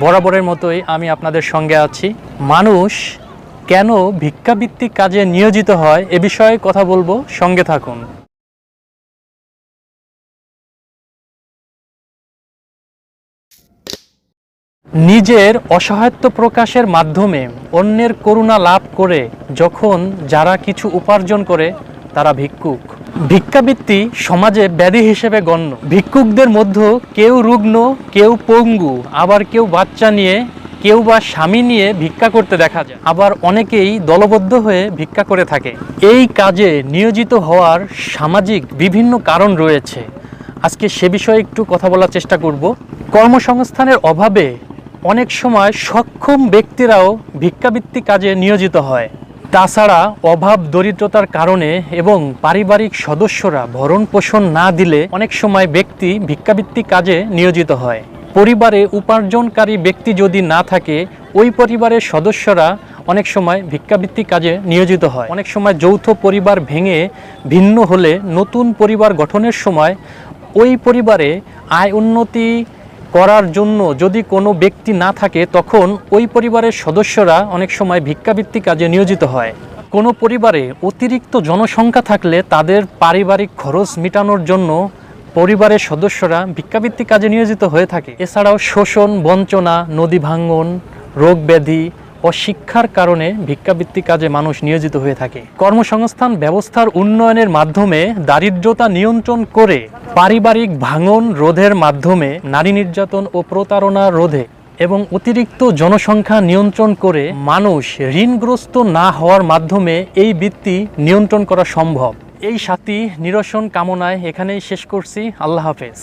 বরাবরের মতোই আমি আপনাদের সঙ্গে আছি। মানুষ কেন ভিক্ষাবৃত্তিক কাজে নিয়োজিত হয় এ বিষয়ে কথা বলব। সঙ্গে থাকুন। নিজের অসহায়ত্ব প্রকাশের মাধ্যমে অন্যের করুণা লাভ করে যখন যারা কিছু উপার্জন করে, তারা ভিক্ষুক। ভিক্ষাবৃত্তি সমাজে ব্যাধি হিসেবে গণ্য। ভিক্ষুকদের মধ্যে কেউ রুগ্ন, কেউ পঙ্গু, আবার কেউ বাচ্চা নিয়ে, কেউ বা স্বামী নিয়ে ভিক্ষা করতে দেখা যায়। আবার অনেকেই দলবদ্ধ হয়ে ভিক্ষা করে থাকে। এই কাজে নিয়োজিত হওয়ার সামাজিক বিভিন্ন কারণ রয়েছে। আজকে সে বিষয়ে একটু কথা বলার চেষ্টা করব। কর্মসংস্থানের অভাবে অনেক সময় সক্ষম ব্যক্তিরাও ভিক্ষাবৃত্তি কাজে নিয়োজিত হয়। তাছাড়া অভাব দরিদ্রতার কারণে এবং পারিবারিক সদস্যরা ভরণ পোষণ না দিলে অনেক সময় ব্যক্তি ভিক্ষাবৃত্তি কাজে নিয়োজিত হয়। পরিবারে উপার্জনকারী ব্যক্তি যদি না থাকে, ওই পরিবারের সদস্যরা অনেক সময় ভিক্ষাবৃত্তি কাজে নিয়োজিত হয়। অনেক সময় যৌথ পরিবার ভেঙে ভিন্ন হলে নতুন পরিবার গঠনের সময় ওই পরিবারে আয় উন্নতি করার জন্য যদি কোনো ব্যক্তি না থাকে, তখন ওই পরিবারের সদস্যরা অনেক সময় ভিক্ষাবৃত্তি কাজে নিয়োজিত হয়। কোনো পরিবারে অতিরিক্ত জনসংখ্যা থাকলে তাদের পারিবারিক খরচ মেটানোর জন্য পরিবারের সদস্যরা ভিক্ষাবৃত্তি কাজে নিয়োজিত হয়ে থাকে। এছাড়াও শোষণ, বঞ্চনা, নদী ভাঙ্গন রোগ ব্যাধি ও শিক্ষার কারণে ভিক্ষাবৃত্তি কাজে মানুষ নিয়োজিত হয়ে থাকে। কর্মসংস্থান ব্যবস্থার উন্নয়নের মাধ্যমে দারিদ্রতা নিয়ন্ত্রণ করে পারিবারিক ভাঙন রোধের মাধ্যমে নারী নির্যাতন ও প্রতারণা রোধে এবং অতিরিক্ত জনসংখ্যা নিয়ন্ত্রণ করে মানুষ ঋণগ্রস্ত না হওয়ার মাধ্যমে এই বৃত্তি নিয়ন্ত্রণ করা সম্ভব। এই সাথী নিরসন কামনায় এখানেই শেষ করছি। আল্লাহ হাফেজ।